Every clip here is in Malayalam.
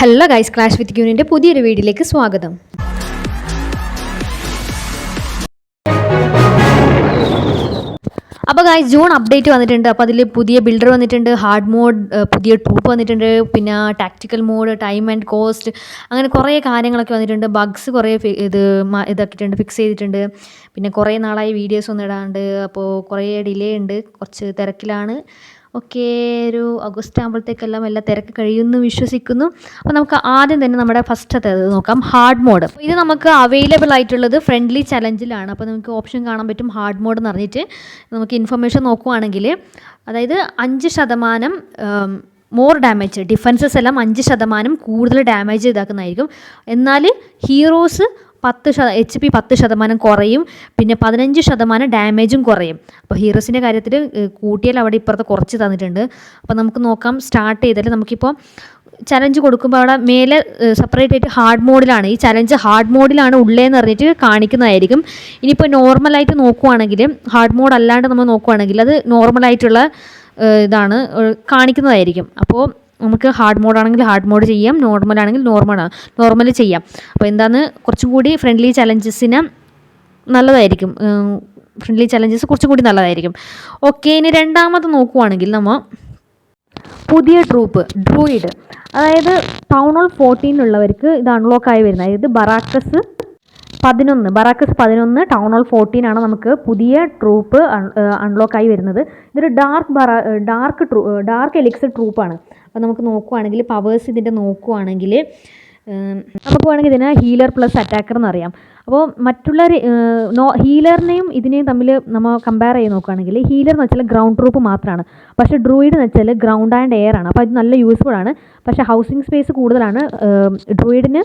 ഹലോ ഗൈസ് ക്ലാഷ് വിത്ത് ക്യൂനിന്റെ പുതിയൊരു വീഡിയോയിലേക്ക് സ്വാഗതം. അപ്പോൾ ഗായ്സ് ജൂൺ അപ്ഡേറ്റ് വന്നിട്ടുണ്ട്. അപ്പോൾ അതിൽ പുതിയ ബിൽഡർ വന്നിട്ടുണ്ട്. ഹാർഡ് മോഡ് പുതിയ ട്രൂപ്പ് വന്നിട്ടുണ്ട്. പിന്നെ tactical mode time and cost അങ്ങനെ കുറേ കാര്യങ്ങളൊക്കെ വന്നിട്ടുണ്ട്. ബഗ്സ് കുറേ ഇത് ഇതാക്കിയിട്ടുണ്ട് ഫിക്സ് ചെയ്തിട്ടുണ്ട്. പിന്നെ കുറേ നാളായി വീഡിയോസ് ഒന്നും ഇടാണ്ട്. അപ്പോൾ കുറേ ഡിലേ ഉണ്ട്. കുറച്ച് തിരക്കിലാണ്. ഒക്കെ ഒരു ഓഗസ്റ്റ് ആകുമ്പോഴത്തേക്കെല്ലാം എല്ലാ തിരക്ക് കഴിയുമെന്ന് വിശ്വസിക്കുന്നു. അപ്പോൾ നമുക്ക് ആദ്യം തന്നെ നമ്മുടെ ഫസ്റ്റത്തെ ഇത് നോക്കാം. ഹാർഡ് മോഡ് ഇത് നമുക്ക് അവൈലബിൾ ആയിട്ടുള്ളത് ഫ്രണ്ട്ലി ചലഞ്ചിലാണ് അപ്പോൾ നമുക്ക് ഓപ്ഷൻ കാണാൻ പറ്റും ഹാർഡ് മോഡ് എന്ന് പറഞ്ഞിട്ട്. നമുക്ക് ഇൻഫർമേഷൻ നോക്കുവാണെങ്കിൽ അതായത് അഞ്ച് ശതമാനം മോർ ഡാമേജ് ഡിഫൻസസ് എല്ലാം അഞ്ച് ശതമാനം കൂടുതൽ ഡാമേജ് ഇതാക്കുന്നതായിരിക്കും. എന്നാൽ ഹീറോസ് പത്ത് ശത എച്ച് പി പത്ത് ശതമാനം കുറയും. പിന്നെ പതിനഞ്ച് ശതമാനം ഡാമേജും കുറയും. അപ്പോൾ ഹീറോസിന്റെ കാര്യത്തിൽ കൂട്ടിയാൽ അവിടെ ഇപ്പുറത്ത് കുറച്ച് തന്നിട്ടുണ്ട്. അപ്പോൾ നമുക്ക് നോക്കാം സ്റ്റാർട്ട് ചെയ്താൽ നമുക്കിപ്പോൾ ചലഞ്ച് കൊടുക്കുമ്പോൾ അവിടെ മേലെ സെപ്പറേറ്റ് ആയിട്ട് ഹാർഡ് മോഡിലാണ് ഈ ചലഞ്ച് ഹാർഡ് മോഡിലാണ് ഉള്ളേന്ന് പറഞ്ഞിട്ട് കാണിക്കുന്നതായിരിക്കും. ഇനിയിപ്പോൾ നോർമലായിട്ട് നോക്കുവാണെങ്കിൽ ഹാർഡ് മോഡ് അല്ലാണ്ട് നമ്മൾ നോക്കുവാണെങ്കിൽ അത് നോർമലായിട്ടുള്ള ഇതാണ് കാണിക്കുന്നതായിരിക്കും. അപ്പോൾ നമുക്ക് ഹാർഡ് മോഡാണെങ്കിൽ ഹാർഡ് മോഡ് ചെയ്യാം നോർമൽ ആണെങ്കിൽ നോർമൽ നോർമൽ ചെയ്യാം. അപ്പോൾ എന്താണ് കുറച്ചും കൂടി ഫ്രണ്ട്ലി ചലഞ്ചസിന് നല്ലതായിരിക്കും. ഫ്രണ്ട്ലി ചലഞ്ചസ് കുറച്ചും കൂടി നല്ലതായിരിക്കും. ഓക്കെ ഇനി രണ്ടാമത് നോക്കുവാണെങ്കിൽ നമ്മൾ പുതിയ ട്രൂപ്പ് ഡ്രൂയിഡ് അതായത് ടൗൺ ഹോൾ ഫോർട്ടീനുള്ളവർക്ക് ഇത് അൺലോക്ക് ആയി വരുന്നത്. അതായത് ബറാക്കസ് പതിനൊന്ന് ബറാക്കസ് പതിനൊന്ന് ടൗൺ ഹോൾ ഫോർട്ടീൻ ആണ് നമുക്ക് പുതിയ ട്രൂപ്പ് അൺലോക്ക് ആയി വരുന്നത്. ഇതൊരു ഡാർക്ക് ബറ ഡാർക്ക് ട്രൂ ഡാർക്ക് എലിക്സ് ട്രൂപ്പാണ് അപ്പോൾ നമുക്ക് നോക്കുവാണെങ്കിൽ പവേഴ്സ് ഇതിന്റെ നോക്കുവാണെങ്കിൽ നമുക്ക് വേണമെങ്കിൽ ഇതിനെ ഹീലർ പ്ലസ് അറ്റാക്കർ എന്നറിയാം. അപ്പോൾ മറ്റുള്ള നോ ഹീലറിനെയും ഇതിനെയും തമ്മിൽ നമ്മൾ കമ്പയർ ചെയ്ത് നോക്കുകയാണെങ്കിൽ ഹീലർ എന്ന് വെച്ചാൽ ഗ്രൗണ്ട് ട്രൂപ്പ് മാത്രമാണ് പക്ഷേ ഡ്രൂയിഡ് എന്ന് വെച്ചാൽ ഗ്രൗണ്ട് ആൻഡ് എയർ ആണ്. അപ്പോൾ ഇത് നല്ല യൂസ്ഫുൾ ആണ്. പക്ഷേ ഹൗസിംഗ് സ്പേസ് കൂടുതലാണ്. ഡ്രൂയിഡിന്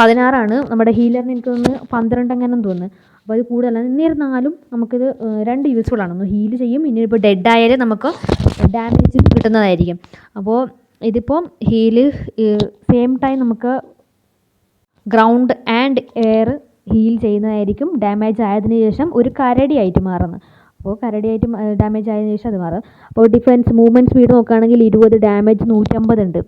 പതിനാറാണ്. നമ്മുടെ ഹീലറിന് എനിക്ക് തോന്നുന്നു പന്ത്രണ്ട് അങ്ങനെ തോന്നുന്നു. അപ്പോൾ അത് കൂടുതലാണ്. എന്നിരുന്നാലും നമുക്കിത് രണ്ട് യൂസ്ഫുൾ ആണ്. ഒന്ന് ഹീൽ ചെയ്യും. ഇനി ഡെഡ് ആയാലും നമുക്ക് ഡാമേജ് കിട്ടുന്നതായിരിക്കും. അപ്പോൾ ഇതിപ്പോൾ ഹീൽ സെയിം ടൈം നമുക്ക് ഗ്രൗണ്ട് ആൻഡ് എയർ ഹീൽ ചെയ്യുന്നതായിരിക്കും. ഡാമേജ് ആയതിന് ശേഷം ഒരു കരടിയായിട്ട് മാറുന്നത് അപ്പോൾ കരടിയായിട്ട് ഡാമേജ് ആയതിനു ശേഷം അത് മാറും. അപ്പോൾ ഡിഫൻസ് മൂവ്മെന്റ് സ്പീഡ് നോക്കുകയാണെങ്കിൽ ഇരുപത് ഡാമേജ് നൂറ്റമ്പത് ഉണ്ട്.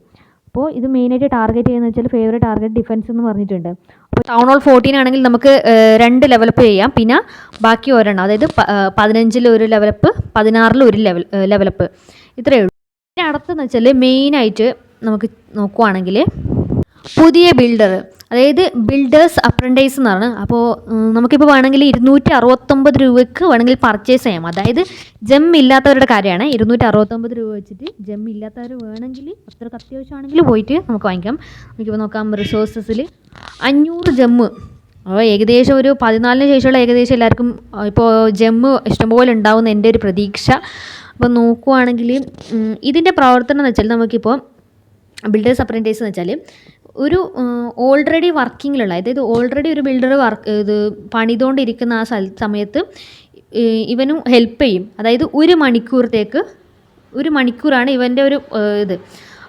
അപ്പോൾ ഇത് മെയിനായിട്ട് ടാർഗറ്റ് ചെയ്യുന്നത് വെച്ചാൽ ഫേവറേറ്റ് ടാർഗറ്റ് ഡിഫൻസ് എന്ന് പറഞ്ഞിട്ടുണ്ട്. അപ്പോൾ ടൗൺ ഹോൾ ഫോർട്ടീൻ ആണെങ്കിൽ നമുക്ക് രണ്ട് ലെവലപ്പ് ചെയ്യാം. പിന്നെ ബാക്കി ഒരെണ്ണം അതായത് പതിനഞ്ചിൽ ഒരു ലെവലപ്പ് പതിനാറിൽ ഒരു ലെവൽ ലെവലപ്പ് ഇത്രയേ ഉള്ളൂ. പിന്നെ അടുത്തെന്ന് വെച്ചാൽ മെയിനായിട്ട് നമുക്ക് നോക്കുവാണെങ്കിൽ പുതിയ ബിൽഡർ അതായത് ബിൽഡേഴ്സ് അപ്രന്റൈസ് എന്നാണ്. അപ്പോൾ നമുക്കിപ്പോൾ വേണമെങ്കിൽ ഇരുന്നൂറ്റി അറുപത്തൊമ്പത് രൂപയ്ക്ക് വേണമെങ്കിൽ പർച്ചേസ് ചെയ്യാം. അതായത് ജം ഇല്ലാത്തവരുടെ കാര്യമാണ്. ഇരുന്നൂറ്റി അറുപത്തൊമ്പത് രൂപ വെച്ചിട്ട് ജം ഇല്ലാത്തവർ വേണമെങ്കിൽ അത്രയ്ക്ക് അത്യാവശ്യമാണെങ്കിൽ പോയിട്ട് നമുക്ക് വാങ്ങിക്കാം. നമുക്കിപ്പോൾ നോക്കാം റിസോഴ്സസിൽ അഞ്ഞൂറ് ജമ്മ് അപ്പോൾ ഏകദേശം ഒരു പതിനാലിന് ശേഷമുള്ള ഏകദേശം എല്ലാവർക്കും ഇപ്പോൾ ജമ്മ് ഇഷ്ടംപോലെ ഉണ്ടാവുന്ന എന്റെ ഒരു പ്രതീക്ഷ. അപ്പോൾ നോക്കുവാണെങ്കിൽ ഇതിന്റെ പ്രവർത്തനം എന്ന് വെച്ചാൽ നമുക്കിപ്പോൾ ബിൽഡേഴ്സ് അപ്രന്റൈസ് എന്ന് വെച്ചാൽ ഒരു ഓൾറെഡി വർക്കിങ്ങിലുള്ള അതായത് ഓൾറെഡി ഒരു ബിൽഡർ വർക്ക് ഇത് പണിതുകൊണ്ടിരിക്കുന്ന ആ സ്ഥല സമയത്ത് ഇവനും ഹെൽപ്പ് ചെയ്യും. അതായത് ഒരു മണിക്കൂറത്തേക്ക് ഒരു മണിക്കൂറാണ് ഇവന്റെ ഒരു ഇത്.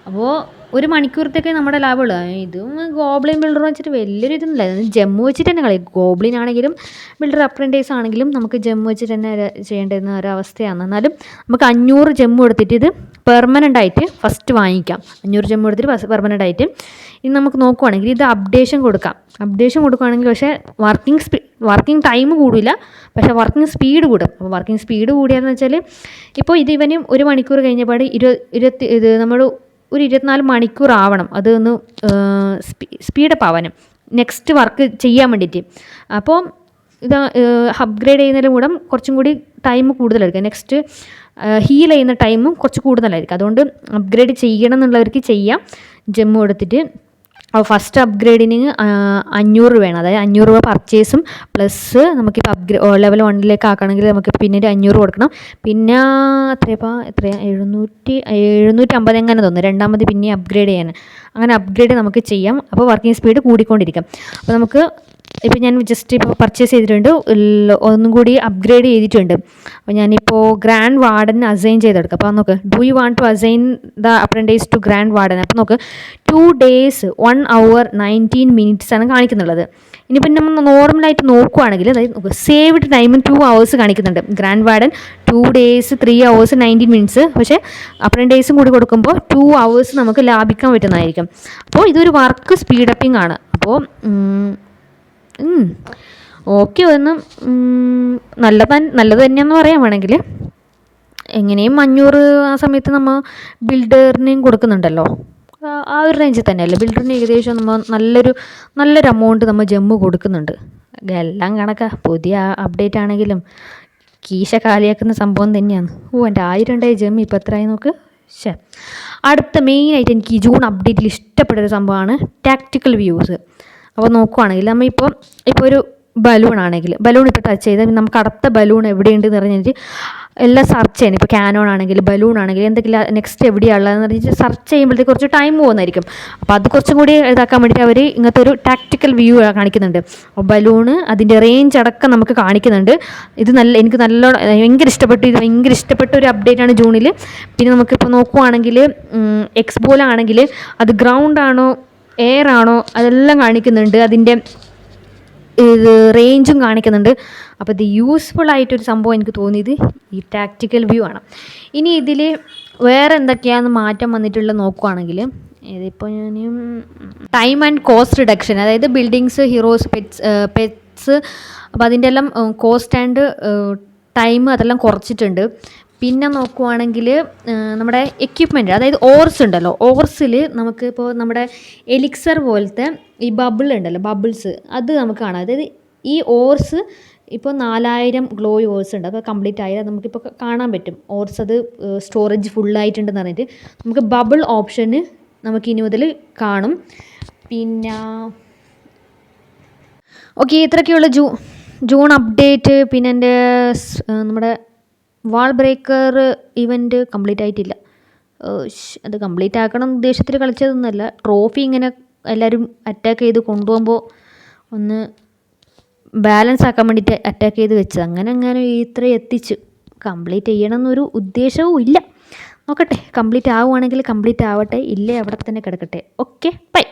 അപ്പോൾ ഒരു മണിക്കൂറത്തേക്ക് നമ്മുടെ ലാഭമുള്ളൂ ഇതും ഗോബ്ലിൻ ബിൽഡർ വെച്ചിട്ട് വലിയൊരു ഇതൊന്നുമില്ല. ഇത് ജമ്മു വെച്ചിട്ട് തന്നെ കളി ഗോബ്ലിൻ ആണെങ്കിലും ബിൽഡർ അപ്രന്റൈസ് ആണെങ്കിലും നമുക്ക് ജമ്മു വെച്ചിട്ട് തന്നെ ചെയ്യേണ്ടിരുന്ന ഒരവസ്ഥയാണ്. എന്നാലും നമുക്ക് അഞ്ഞൂറ് ജമ്മു എടുത്തിട്ട് ഇത് പെർമനന്റ് ആയിട്ട് ഫസ്റ്റ് വാങ്ങിക്കാം. അഞ്ഞൂറ് ജമ്മു എടുത്തിട്ട് പെർമനന്റ് ആയിട്ട്. ഇനി നമുക്ക് നോക്കുവാണെങ്കിൽ ഇത് അപ്ഡേഷൻ കൊടുക്കാം. അപ്ഡേഷൻ കൊടുക്കുകയാണെങ്കിൽ പക്ഷേ വർക്കിംഗ് സ്പീ വർക്കിംഗ് ടൈം കൂടില്ല പക്ഷേ വർക്കിംഗ് സ്പീഡ് കൂടും. അപ്പോൾ വർക്കിംഗ് സ്പീഡ് കൂടിയാന്ന് വെച്ചാൽ ഇപ്പോൾ ഇത് ഇവനും ഒരു മണിക്കൂർ കഴിഞ്ഞപാട് ഇരു ഇരുപത്തി ഇത് നമ്മൾ ഒരു ഇരുപത്തിനാല് മണിക്കൂർ ആവണം. അത് ഒന്ന് സ്പീഡപ്പ് ആവാനും. നെക്സ്റ്റ് വർക്ക് ചെയ്യാൻ വേണ്ടിയിട്ട്. അപ്പോൾ ഇത് അപ്ഗ്രേഡ് ചെയ്യുന്നതിലും കൂടെ കുറച്ചും കൂടി ടൈം കൂടുതലായിരിക്കും. നെക്സ്റ്റ് ഹീൽ ചെയ്യുന്ന ടൈമും കുറച്ച് കൂടുതലായിരിക്കും. അതുകൊണ്ട് അപ്ഗ്രേഡ് ചെയ്യണം എന്നുള്ളവർക്ക് ചെയ്യാം. ജമ്മു എടുത്തിട്ട് അപ്പോൾ ഫസ്റ്റ് അപ്ഗ്രേഡിന് അഞ്ഞൂറ് രൂപയാണ്. അതായത് അഞ്ഞൂറ് രൂപ പർച്ചേസും പ്ലസ് നമുക്കിപ്പോൾ അപ്ഗ്രേ ലെവൽ വണ്ണിലേക്ക് ആക്കണമെങ്കിൽ നമുക്ക് പിന്നെ ഒരു അഞ്ഞൂറ് കൊടുക്കണം. പിന്നെ എത്രയപ്പോൾ എത്രയാ എഴുന്നൂറ്റി എഴുന്നൂറ്റി അമ്പത് എങ്ങനെ തോന്നുന്നു. രണ്ടാമത് പിന്നെ അപ്ഗ്രേഡ് ചെയ്യാൻ അങ്ങനെ അപ്ഗ്രേഡ് നമുക്ക് ചെയ്യാം. അപ്പോൾ വർക്കിംഗ് സ്പീഡ് കൂടിക്കൊണ്ടിരിക്കും. അപ്പോൾ നമുക്ക് ഇപ്പോൾ ഞാൻ ജസ്റ്റ് ഇപ്പോൾ പർച്ചേസ് ചെയ്തിട്ടുണ്ട്. ഒന്നും കൂടി അപ്ഗ്രേഡ് ചെയ്തിട്ടുണ്ട്. അപ്പോൾ ഞാനിപ്പോൾ ഗ്രാൻഡ് വാർഡൻ അസൈൻ ചെയ്തെടുക്കാം. അപ്പോൾ നോക്ക് do you want to assign the apprentice to grand warden അപ്പോൾ നോക്ക് two days one hour nineteen minutes ആണ് കാണിക്കുന്നുള്ളത്. ഇനിയിപ്പോൾ നമ്മൾ നോർമലായിട്ട് നോക്കുവാണെങ്കിൽ അതായത് സേവ്ഡ് ടൈമും ടു അവേഴ്സ് കാണിക്കുന്നുണ്ട്. Grand warden two days three hours nineteen minutes പക്ഷേ അപ്രന്റൈസും കൂടി കൊടുക്കുമ്പോൾ ടു അവേഴ്സ് നമുക്ക് ലാഭിക്കാൻ പറ്റുന്നതായിരിക്കും. അപ്പോൾ ഇതൊരു വർക്ക് സ്പീഡപ്പിംഗ് ആണ്. അപ്പോൾ ഓക്കെ ഒന്ന് നല്ല നല്ലത് തന്നെയാണെന്ന് പറയാൻ വേണമെങ്കിൽ. എങ്ങനെയും അഞ്ഞൂറ് ആ സമയത്ത് നമ്മൾ ബിൽഡറിനെയും കൊടുക്കുന്നുണ്ടല്ലോ. ആ- ആ ഒരു റേഞ്ചിൽ തന്നെയല്ലേ? ബിൽഡറിന് ഏകദേശം നമ്മൾ നല്ലൊരു നല്ലൊരു എമൗണ്ട് നമ്മൾ ജമ്മു കൊടുക്കുന്നുണ്ട്. എല്ലാം കണക്കാ. പുതിയ അപ്ഡേറ്റ് ആണെങ്കിലും കീശ കാലിയാക്കുന്ന സംഭവം തന്നെയാണ്. ഓ എന്റെ ആയിരം ഉണ്ടായി ജമ്മ് ഇപ്പോൾ എത്രയായി നോക്ക്? ശേ അടുത്ത മെയിനായിട്ട് എനിക്ക് ഈ ജൂൺ അപ്ഡേറ്റിൽ ഇഷ്ടപ്പെട്ടൊരു സംഭവമാണ് ടാക്റ്റിക്കൽ വ്യൂസ് അപ്പോൾ നോക്കുവാണെങ്കിൽ നമ്മൾ ഇപ്പോൾ ഒരു ബലൂൺ ആണെങ്കിൽ ബലൂൺ ഇപ്പോൾ ടച്ച് ചെയ്താൽ നമുക്ക് അടുത്ത ബലൂൺ എവിടെയുണ്ട് എന്ന് പറഞ്ഞിട്ട് എല്ലാം സെർച്ച് ചെയ്യണം. ഇപ്പോൾ ക്യാനോൺ ആണെങ്കിൽ ബലൂൺ ആണെങ്കിൽ എന്തെങ്കിലും നെക്സ്റ്റ് എവിടെയാണുള്ളതെന്ന് പറഞ്ഞിട്ട് സെർച്ച് ചെയ്യുമ്പോഴത്തേക്ക് കുറച്ച് ടൈം പോകുന്നതായിരിക്കും. അപ്പോൾ അത് കുറച്ചും കൂടി ഇതാക്കാൻ വേണ്ടിയിട്ട് അവർ ഇങ്ങനത്തെ ഒരു ടാക്റ്റിക്കൽ വ്യൂ കാണിക്കുന്നുണ്ട്. അപ്പോൾ ബലൂണ് അതിന്റെ റേഞ്ച് അടക്കം നമുക്ക് കാണിക്കുന്നുണ്ട്. ഇത് നല്ല എനിക്ക് നല്ല ഭയങ്കര ഇഷ്ടപ്പെട്ടു. ഇത് ഭയങ്കര ഇഷ്ടപ്പെട്ട ഒരു അപ്ഡേറ്റ് ആണ് ജൂണിൽ പിന്നെ നമുക്കിപ്പോൾ നോക്കുവാണെങ്കിൽ എക്സ്പോലാണെങ്കിൽ അത് ഗ്രൗണ്ട് ആണോ എയർ ആണോ? അതെല്ലാം കാണിക്കുന്നുണ്ട്. അതിന്റെ ഇത് റേഞ്ചും കാണിക്കുന്നുണ്ട്. അപ്പോൾ ഇത് യൂസ്ഫുൾ ആയിട്ടൊരു സംഭവം എനിക്ക് തോന്നിയത് ഈ ടാക്റ്റിക്കൽ വ്യൂ ആണ്. ഇനി ഇതിൽ വേറെ എന്തൊക്കെയാണ് മാറ്റം വന്നിട്ടുള്ള നോക്കുവാണെങ്കിൽ ഇതിപ്പോൾ ഞാൻ ടൈം ആൻഡ് കോസ്റ്റ് റിഡക്ഷൻ അതായത് ബിൽഡിങ്സ് ഹീറോസ് പെറ്റ്സ് പെറ്റ്സ് അപ്പോൾ അതിന്റെ എല്ലാം കോസ്റ്റ് ആൻഡ് ടൈം അതെല്ലാം കുറച്ചിട്ടുണ്ട്. പിന്നെ നോക്കുവാണെങ്കിൽ നമ്മുടെ എക്യുപ്മെന്റ് അതായത് ഓർസ് ഉണ്ടല്ലോ. ഓർസിൽ നമുക്ക് ഇപ്പോൾ നമ്മുടെ എലിക്സർ പോലത്തെ ഈ ബബിൾ ഉണ്ടല്ലോ ബബിൾസ് അത് നമുക്ക് കാണാം. അതായത് ഈ ഓർസ് ഇപ്പോൾ നാലായിരം ഗ്ലോ ഓർസ് ഉണ്ട്. അപ്പോൾ കംപ്ലീറ്റ് ആയാൽ നമുക്കിപ്പോൾ കാണാൻ പറ്റും. ഓർസ് അത് സ്റ്റോറേജ് ഫുള്ളായിട്ടുണ്ടെന്ന് പറഞ്ഞിട്ട്. നമുക്ക് ബബിൾ ഓപ്ഷന് നമുക്ക് ഇനി മുതൽ കാണും. പിന്നെ ഓക്കെ ഇത്രയൊക്കെയുള്ള ജൂ ജൂൺ അപ്ഡേറ്റ് പിന്നെ എന്റെ നമ്മുടെ വാൾ ബ്രേക്കർ ഇവന്റ് കംപ്ലീറ്റ് ആയിട്ടില്ല. അത് കംപ്ലീറ്റ് ആക്കണം ഉദ്ദേശത്തിൽ കളിച്ചതൊന്നുമല്ല. ട്രോഫി ഇങ്ങനെ എല്ലാവരും അറ്റാക്ക് ചെയ്ത് കൊണ്ടുപോകുമ്പോൾ ഒന്ന് ബാലൻസ് ആക്കാൻ വേണ്ടിയിട്ട് അറ്റാക്ക് ചെയ്ത് വെച്ചത്. അങ്ങനെ അങ്ങനെ ഇത്ര എത്തിച്ചു കംപ്ലീറ്റ് ചെയ്യണം എന്നൊരു ഉദ്ദേശവും ഇല്ല. നോക്കട്ടെ കംപ്ലീറ്റ് ആവുകയാണെങ്കിൽ കംപ്ലീറ്റ് ആവട്ടെ ഇല്ലേ അവിടെ തന്നെ കിടക്കട്ടെ. Okay bye